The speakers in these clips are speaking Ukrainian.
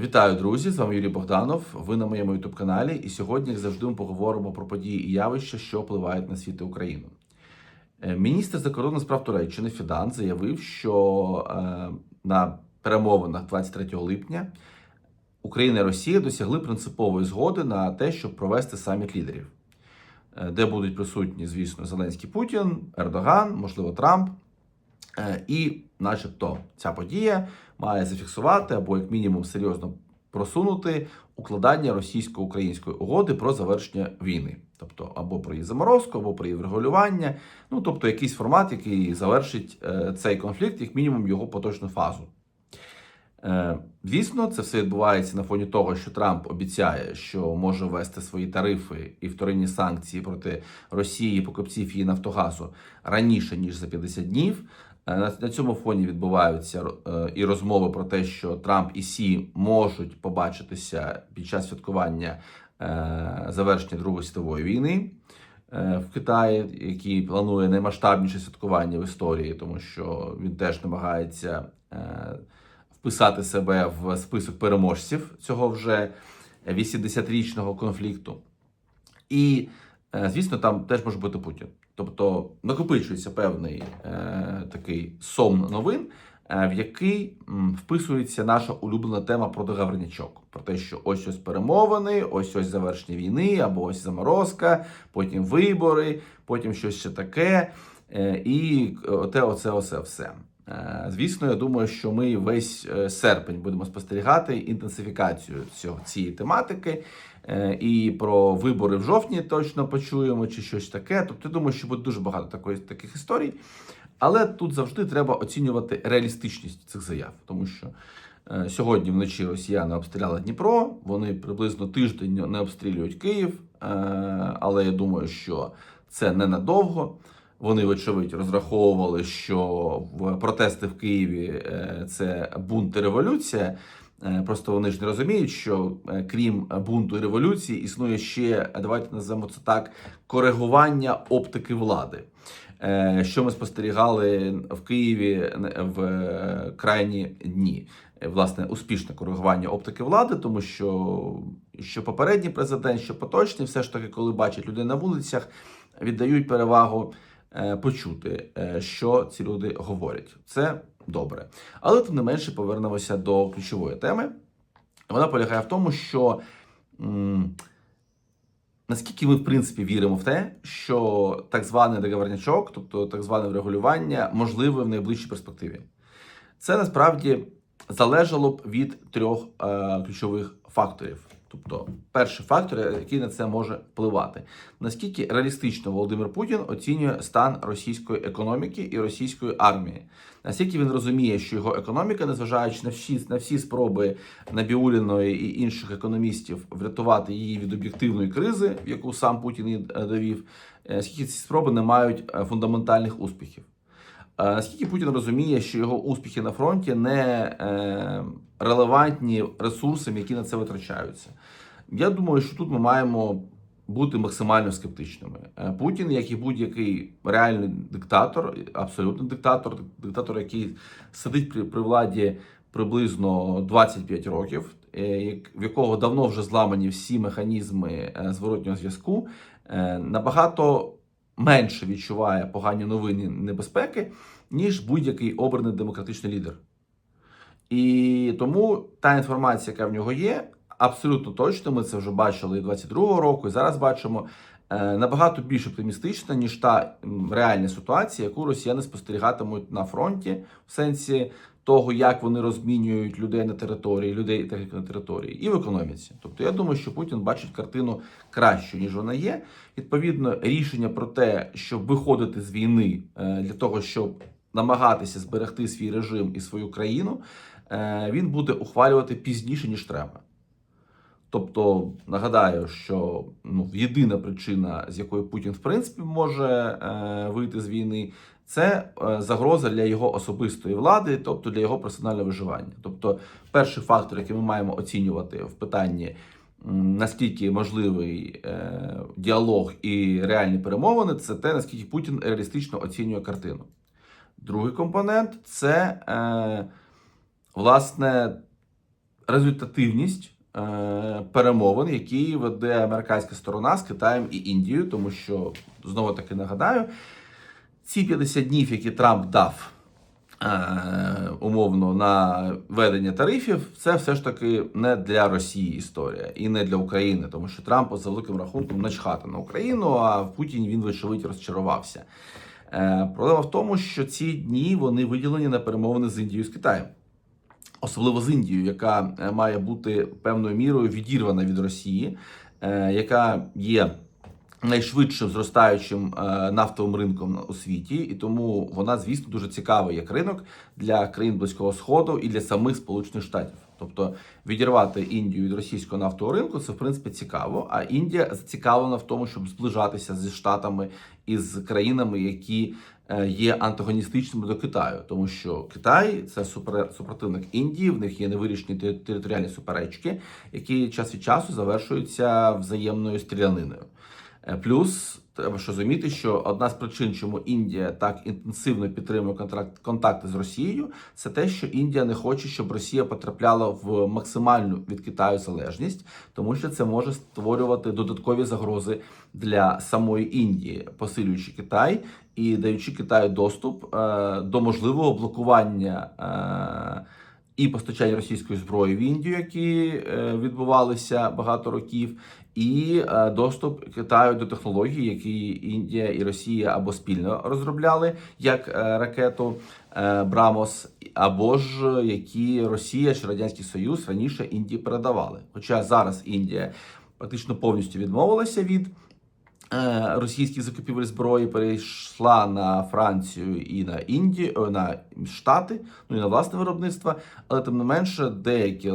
Вітаю, друзі! З вами Юрій Богданов. Ви на моєму youtube каналі. І сьогодні, як завжди, ми поговоримо про події і явища, що впливають на світ і Україну. Е, Міністр закордонних справ Туреччини Фідан заявив, що е, на перемовинах 23 липня Україна і Росія досягли принципової згоди на те, щоб провести саміт лідерів, е, де будуть присутні, звісно, Зеленський Путін, Ердоган, можливо, Трамп. І, начебто, ця подія має зафіксувати або, як мінімум, серйозно просунути укладання російсько-української угоди про завершення війни, тобто або про її заморозку, або про її врегулювання. Ну тобто, якийсь формат, який завершить е, цей конфлікт, як мінімум, його поточну фазу. Е, Звісно, це все відбувається на фоні того, що Трамп обіцяє, що може ввести свої тарифи і вторинні санкції проти Росії, покупців її Нафтогазу раніше ніж за 50 днів. Е, На цьому фоні відбуваються е, і розмови про те, що Трамп і Сі можуть побачитися під час святкування е, завершення Другої світової війни в Китаї, який планує наймасштабніше святкування в історії, тому що він теж намагається вписати себе в список переможців цього вже 80-річного конфлікту. І, звісно, там теж може бути Путін. Тобто накопичується певний е, такий сом новин, е, в який м, вписується наша улюблена тема про договорнячок. Про те, що ось ось перемовини, ось ось завершення війни, або ось заморозка, потім вибори, потім щось ще таке. Е, і те, оце, оце все. Е, Звісно, я думаю, що ми весь е, серпень будемо спостерігати інтенсифікацію цього цієї тематики. Е, І про вибори в жовтні точно почуємо, чи щось таке. Тобто, я думаю, що буде дуже багато такої, таких історій. Але тут завжди треба оцінювати реалістичність цих заяв, тому що сьогодні вночі росіяни обстріляли Дніпро, вони приблизно тиждень не обстрілюють Київ, але я думаю, що це ненадовго. Вони, вочевидь, розраховували, що протести в Києві е, це бунт і революція. Е, Просто вони ж не розуміють, що е, крім бунту і революції існує ще, давайте називаємо це так, коригування оптики влади. Що ми спостерігали в Києві в крайні дні. Власне, успішне коригування оптики влади, тому що що попередній президент, що поточний, все ж таки, коли бачать людей на вулицях, віддають перевагу почути, е, що ці люди говорять. Це добре. Але тим не менше повернемося до ключової теми. Вона полягає в тому, що м, наскільки ми в принципі віримо в те, що так званий договорнячок, тобто так зване врегулювання, можливе в найближчій перспективі. Це насправді залежало б від трьох е, ключових факторів. Тобто, перший фактор, який на це може впливати, наскільки реалістично Володимир Путін оцінює стан російської економіки і російської армії, наскільки він розуміє, що його економіка, незважаючи на всі на всі спроби Набіуліної і інших економістів врятувати її від об'єктивної кризи, в яку сам Путін і е, довів, е, скільки ці спроби не мають е, фундаментальних успіхів. Е, Наскільки Путін розуміє, що його успіхи на фронті не е, релевантні ресурсам, які на це витрачаються? Я думаю, що тут ми маємо бути максимально скептичними. Е, Путін, як і будь-який реальний диктатор, абсолютний диктатор, диктатор, який сидить при, при владі приблизно 25 років, е, в якого давно вже зламані всі механізми е, зворотнього зв'язку, е, набагато менше відчуває погані новини небезпеки, ніж будь-який обраний демократичний лідер. І тому та інформація, яка в нього є, абсолютно точно. Ми це вже бачили і 22-го року, і зараз бачимо. е, Набагато більш оптимістична, ніж та реальна ситуація, яку росіяни спостерігатимуть на фронті, в сенсі того, як вони розмінюють людей на території, людей техніки на території, і в економіці. Тобто, я думаю, що Путін бачить картину кращу, ніж вона є. Відповідно, рішення про те, щоб виходити з війни е, для того, щоб намагатися зберегти свій режим і свою країну, е, він буде ухвалювати пізніше, ніж треба. Тобто, нагадаю, що ну, єдина причина, з якої Путін в принципі може е, вийти з війни, це е, загроза для його особистої влади, тобто для його персонального виживання. Тобто, перший фактор, який ми маємо оцінювати в питанні, наскільки можливий е, діалог і реальні перемовини, це те, наскільки Путін реалістично оцінює картину. Другий компонент це е, власне результативність перемовин, які веде американська сторона з Китаєм і Індією, тому що знову таки нагадаю, ці 50 днів, які Трамп дав е, умовно на ведення тарифів, це все ж таки не для Росії історія і не для України, тому що Трампу за великим рахунком начхати на Україну, а в Путіні він вочевидь розчарувався. Е, проблема в тому, що ці дні вони виділені на перемовини з Індією з Китаєм. Особливо з Індією, яка е, має бути певною мірою відірвана від Росії, яка є найшвидшим зростаючим е, нафтовим ринком у світі, і тому вона, звісно, дуже цікава як ринок для країн Близького Сходу і для самих Сполучених Штатів. Тобто відірвати Індію від російського нафтового ринку це в принципі цікаво. А Індія зацікавлена в тому, щоб зближатися зі штатами і з країнами, які е, є антагоністичними до Китаю, тому що Китай це супер, супротивник Індії. В них є невирішені територіальні суперечки, які час від часу завершуються взаємною стріляниною. Е, Плюс треба ж розуміти, що одна з причин, чому Індія так інтенсивно підтримує контракт контакти з Росією, це те, що Індія не хоче, щоб Росія потрапляла в максимальну від Китаю залежність, тому що це може створювати додаткові загрози для самої Індії, посилюючи Китай і даючи Китаю доступ е, до можливого блокування. Е, і постачання російської зброї в Індію, які е, відбувалися багато років, і е, доступ Китаю до технологій, які Індія і Росія або спільно розробляли, як е, ракету Брамос, або ж які Росія чи Радянський Союз раніше Індії передавали. Хоча зараз Індія практично повністю відмовилася від. Е, Російських закупівель зброї перейшла на Францію і на Індію, на Штати, ну і на власне виробництво, але тим не менше деякі е,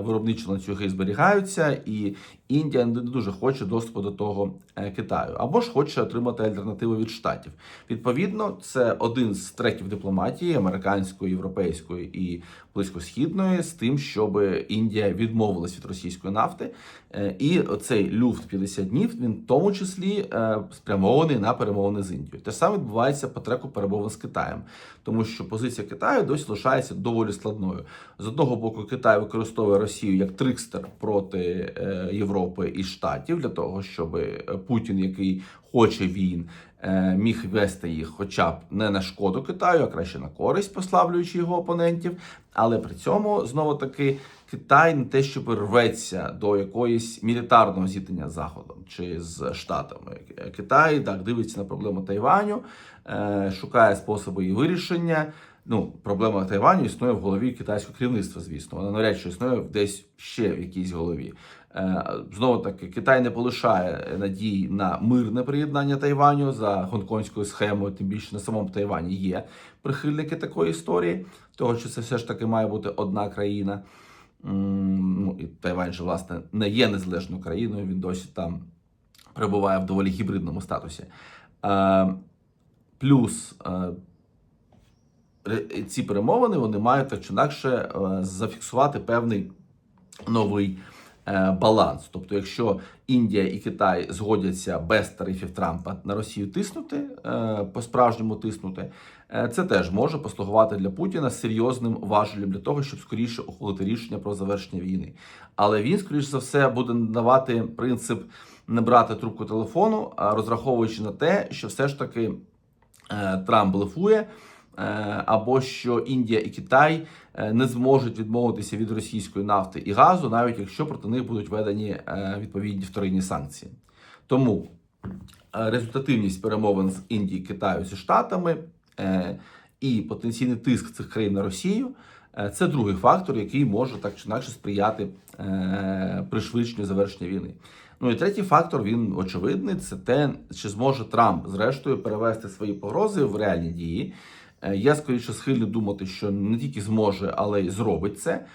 виробничі ланцюги зберігаються, і Індія не дуже хоче доступу до того е, Китаю, або ж хоче отримати альтернативу від штатів. Відповідно, це один з треків дипломатії американської, європейської і близькосхідної з тим, щоб Індія відмовилась від російської нафти. Е, І оцей люфт 50 днів він в тому числі е, спрямований на перемовини з Індією. Те саме відбувається по треку перемовин з Китаєм, тому що позиція Китаю досі лишається доволі складною. З одного боку, Китай використовує Росію як трикстер проти е, Європи і Штатів для того, щоб е, Путін, який хоче війн, е, міг вести їх, хоча б не на шкоду Китаю, а краще на користь, послаблюючи його опонентів. Але при цьому знову таки Китай не те, щоб рветься до якоїсь мілітарного зіткнення з Заходом чи з Штатами. Китай так дивиться на проблему Тайваню, е, шукає способи її вирішення. Ну, проблема Тайваню існує в голові китайського керівництва, звісно. Вона навряд чи існує десь ще в якійсь голові. Е, Знову таки, Китай не полишає надій на мирне приєднання Тайваню за гонконгською схемою, тим більше на самому Тайвані є прихильники такої історії, того що це все ж таки має бути одна країна. Ну і Тайвань же, власне, не є незалежною країною, він досі там перебуває в доволі гібридному статусі. Е, Плюс е, ці перемовини вони мають так чи інакше е, зафіксувати певний новий е, баланс. Тобто, якщо Індія і Китай згодяться без тарифів Трампа на Росію тиснути, е, по-справжньому тиснути, е, це теж може послугувати для Путіна серйозним важелем для того, щоб скоріше ухвалити рішення про завершення війни. Але він, скоріш за все, буде надавати принцип не брати трубку телефону, розраховуючи на те, що все ж таки Трамп блефує. Е, Або що Індія і Китай е, не зможуть відмовитися від російської нафти і газу, навіть якщо проти них будуть введені е, відповідні вторинні санкції. Тому результативність перемовин з Індії, Китаю зі Штатами і потенційний тиск цих країн на Росію це другий фактор, який може так чи інакше сприяти пришвидшенню завершення війни. Ну і третій фактор він очевидний: це те, чи зможе Трамп зрештою перевести свої погрози в реальні дії. Е, Я скоріше схилю думати, що не тільки зможе, але й зробить це.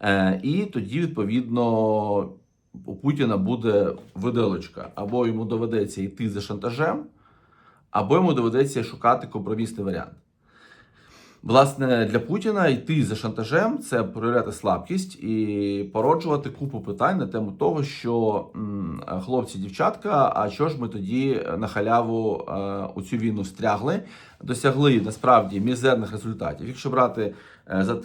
Е, І тоді, відповідно, у Путіна буде виделочка. Або йому доведеться йти за шантажем, або йому доведеться шукати компромісний варіант. Власне, для Путіна йти за шантажем це проявляти слабкість і породжувати купу питань на тему того, що хлопці, дівчатка, а що ж ми тоді на халяву е, у цю війну стрягли, досягли насправді мізерних результатів. Якщо брати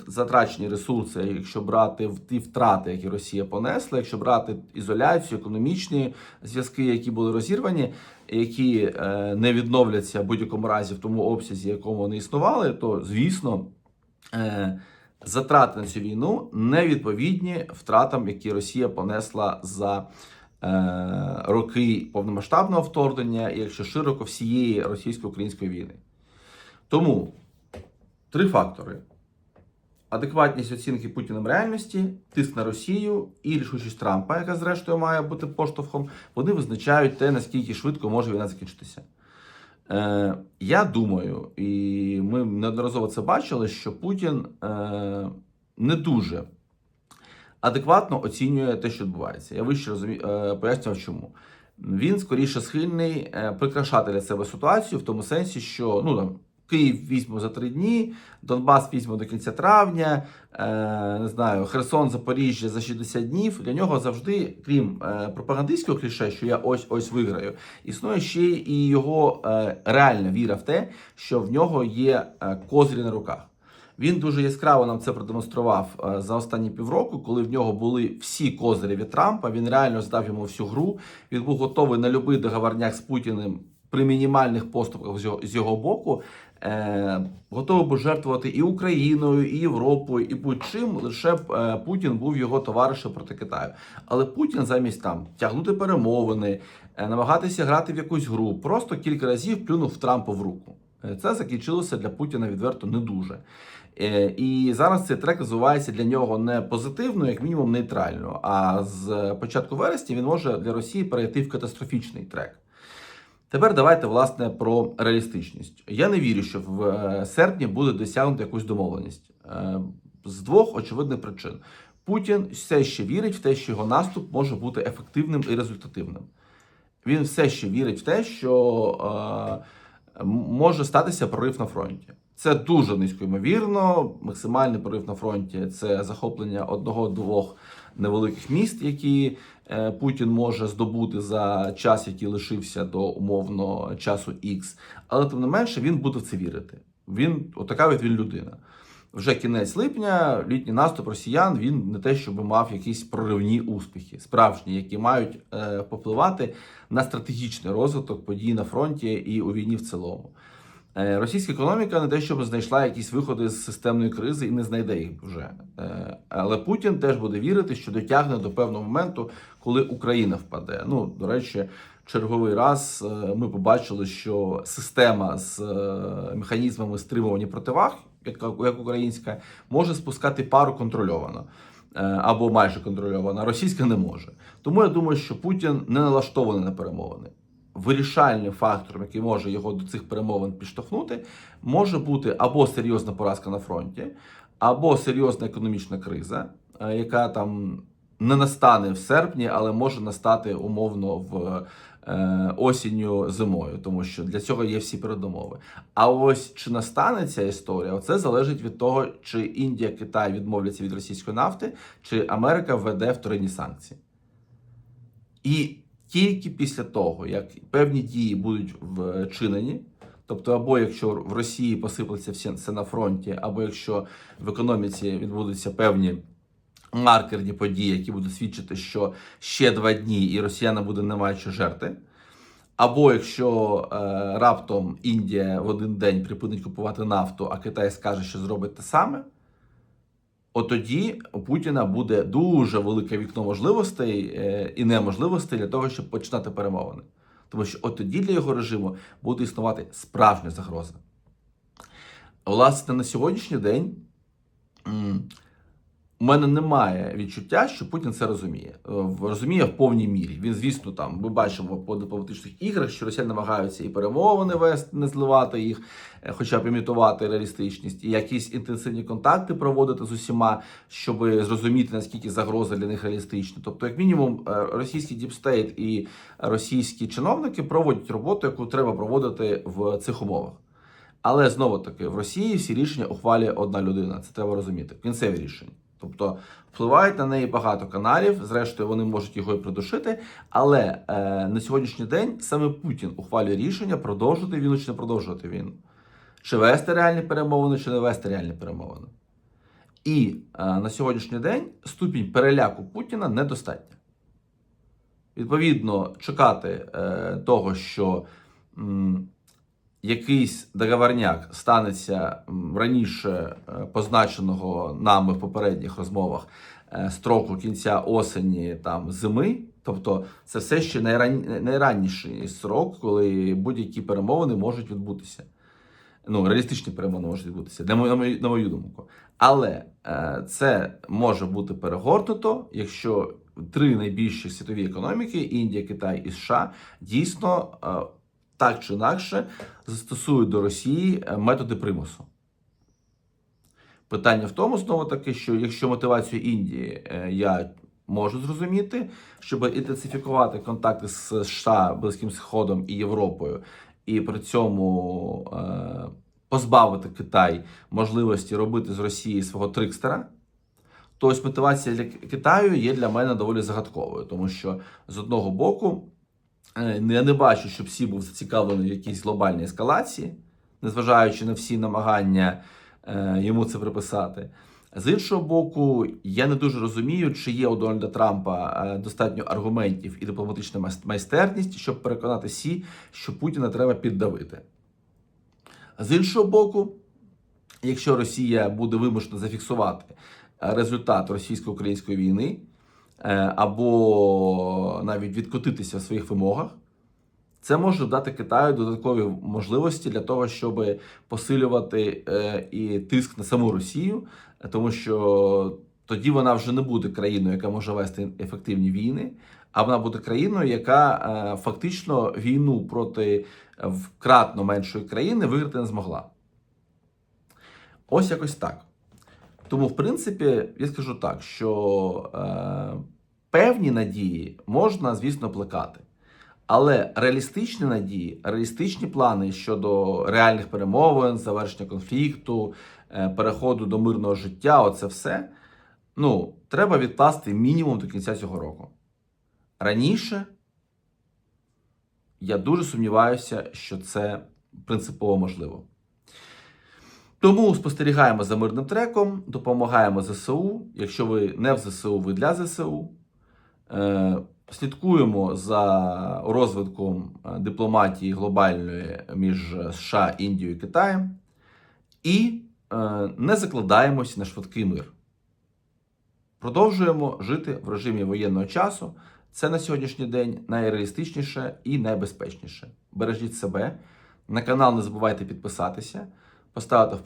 затрачені ресурси, якщо брати ті втрати, які Росія понесла, якщо брати ізоляцію, економічні зв'язки, які були розірвані, які е, не відновляться в будь-якому разі в тому обсязі, в якому вони існували, то звісно. Е, Затрати на цю війну не відповідні втратам, які Росія понесла за е, роки повномасштабного вторгнення, і якщо широко всієї російсько-української війни. Тому три фактори: адекватність оцінки Путіним реальності, тиск на Росію і рішучість Трампа, яка зрештою має бути поштовхом, вони визначають те, наскільки швидко може війна закінчитися. Е, я думаю, і ми неодноразово це бачили, що Путін е, не дуже адекватно оцінює те, що відбувається. Я вище розумію, е, пояснював, чому. Він скоріше схильний е, прикрашати для себе ситуацію в тому сенсі, що ну там. Київ візьме за три дні, Донбас візьме до кінця травня, е, не знаю, Херсон, Запоріжжя за 60 днів. Для нього завжди, крім е, пропагандистського кліше, що я ось ось виграю, існує ще і його е, реальна віра в те, що в нього є козирі на руках. Він дуже яскраво нам це продемонстрував за останні півроку, коли в нього були всі козирі від Трампа. Він реально здав йому всю гру. Він був готовий на любий договорняк з Путіним при мінімальних поступках з його боку. Е, готовий був жертвувати і Україною, і Європою, і будь-чим, лише б е, Путін був його товаришем проти Китаю. Але Путін замість там тягнути перемовини, е, намагатися грати в якусь гру, просто кілька разів плюнув Трампу в руку. Е, Це закінчилося для Путіна відверто не дуже. Е, І зараз цей трек розвивається для нього не позитивно, як мінімум нейтрально. А з початку вересня він може для Росії перейти в катастрофічний трек. Тепер давайте власне про реалістичність. Я не вірю, що в е, серпні буде досягнуто якусь домовленість Е, з двох очевидних причин. Путін все ще вірить в те, що його наступ може бути ефективним і результативним. Він все ще вірить в те, що е, може статися прорив на фронті. Це дуже низько ймовірно. Максимальний прорив на фронті це захоплення одного-двох невеликих міст, які Путін може здобути за час, який лишився до умовно часу X. Але тим не менше він буде в це вірити. Він отака от він людина. Вже кінець липня, літній наступ росіян. Він не те, щоб мав якісь проривні успіхи, справжні, які мають е, попливати на стратегічний розвиток подій на фронті і у війні в цілому. Е, Російська економіка не те, щоб знайшла якісь виходи з системної кризи і не знайде їх вже. Е, Але Путін теж буде вірити, що дотягне до певного моменту, коли Україна впаде. Ну, до речі, черговий раз е, ми побачили, що система з механізмами стримування противаг, як, українська, може спускати пару контрольовано. Або майже контрольовано, а російська не може. Тому я думаю, що Путін не налаштований на перемовини вирішальним фактором, який може його до цих перемовин підштовхнути, може бути або серйозна поразка на фронті, або серйозна економічна криза, е, яка там не настане в серпні, але може настати умовно в е, осінню зимою, тому що для цього є всі передумови. А ось чи настане ця історія, це залежить від того, чи Індія, Китай відмовляться від російської нафти, чи Америка введе вторинні санкції. І тільки після того, як певні дії будуть вчинені, тобто, або якщо в Росії посиплеться все, на фронті, або якщо в економіці відбудуться певні маркерні події, які будуть свідчити, що ще два дні і росіяни буде не маючи жерти. Або якщо е, раптом Індія в один день припинить купувати нафту, а Китай скаже, що зробить те саме, от тоді у Путіна буде дуже велике вікно можливостей е, і неможливостей для того, щоб починати перемовини. Тому що от тоді для його режиму буде існувати справжня загроза. Власне, на сьогоднішній день у мене немає відчуття, що Путін це розуміє. Е, Розуміє в повній мірі. Він, звісно, там ми бачимо по дипломатичних іграх, що росіяни намагаються і перемовини вести, не зливати їх, е, хоча б імітувати реалістичність, і якісь інтенсивні контакти проводити з усіма, щоб зрозуміти наскільки загроза для них реалістична. Тобто, як мінімум, е, російський діпстейт і російські чиновники проводять роботу, яку треба проводити в цих умовах. Але знову таки в Росії всі рішення ухвалює одна людина. Це треба розуміти. Кінцеві рішення. Тобто впливають на неї багато каналів. Зрештою, вони можуть його і придушити. Але е, на сьогоднішній день саме Путін ухвалює рішення продовжити війну чи не продовжувати війну. Чи вести реальні перемовини, чи не вести реальні перемовини. І е, на сьогоднішній день ступінь переляку Путіна недостатня. Відповідно, чекати е, того, що якийсь договорняк станеться раніше е, позначеного нами в попередніх розмовах е, строку кінця осені там зими. Тобто це все ще найран... найранніший срок, коли будь-які перемовини можуть відбутися. Ну, реалістичні перемовини можуть відбутися, на мою, на мою, думку. Але е, це може бути перегорнуто, якщо три найбільші світові економіки Індія, Китай і США дійсно е, так чи інакше застосують до Росії е, методи примусу. Питання в тому, знову таки, що якщо мотивацію Індії е, я можу зрозуміти, щоб інтенсифікувати контакти з США, Близьким Сходом і Європою, і при цьому е, позбавити Китай можливості робити з Росії свого трикстера, то ось мотивація для Китаю є для мене доволі загадковою, тому що з одного боку я не бачу, щоб всі був зацікавлений в якійсь глобальній ескалації, незважаючи на всі намагання е, йому це приписати. З іншого боку, я не дуже розумію, чи є у Дональда Трампа е, достатньо аргументів і дипломатична майстерність, щоб переконати всі, що Путіна треба піддавити. З іншого боку, якщо Росія буде вимушена зафіксувати е, результат російсько-української війни е, або навіть відкотитися в своїх вимогах, це може дати Китаю додаткові можливості для того, щоб посилювати е, і тиск на саму Росію, е, тому що тоді вона вже не буде країною, яка може вести ефективні війни, а вона буде країною, яка е, фактично війну проти е, вкратно меншої країни виграти не змогла. Ось якось так. Тому, в принципі, я скажу так, що е, певні надії можна, звісно, плекати. Але реалістичні надії, реалістичні плани щодо реальних перемовин, завершення конфлікту, е, переходу до мирного життя оце все ну, треба відкласти мінімум до кінця цього року. Раніше я дуже сумніваюся, що це принципово можливо. Тому спостерігаємо за мирним треком, допомагаємо ЗСУ. Якщо ви не в ЗСУ, ви для ЗСУ. Е, Слідкуємо за розвитком е, дипломатії глобальної між США, Індією і Китаєм. І е, не закладаємось на швидкий мир. Продовжуємо жити в режимі воєнного часу. Це на сьогоднішній день найреалістичніше і найбезпечніше. Бережіть себе. На канал не забувайте підписатися, поставити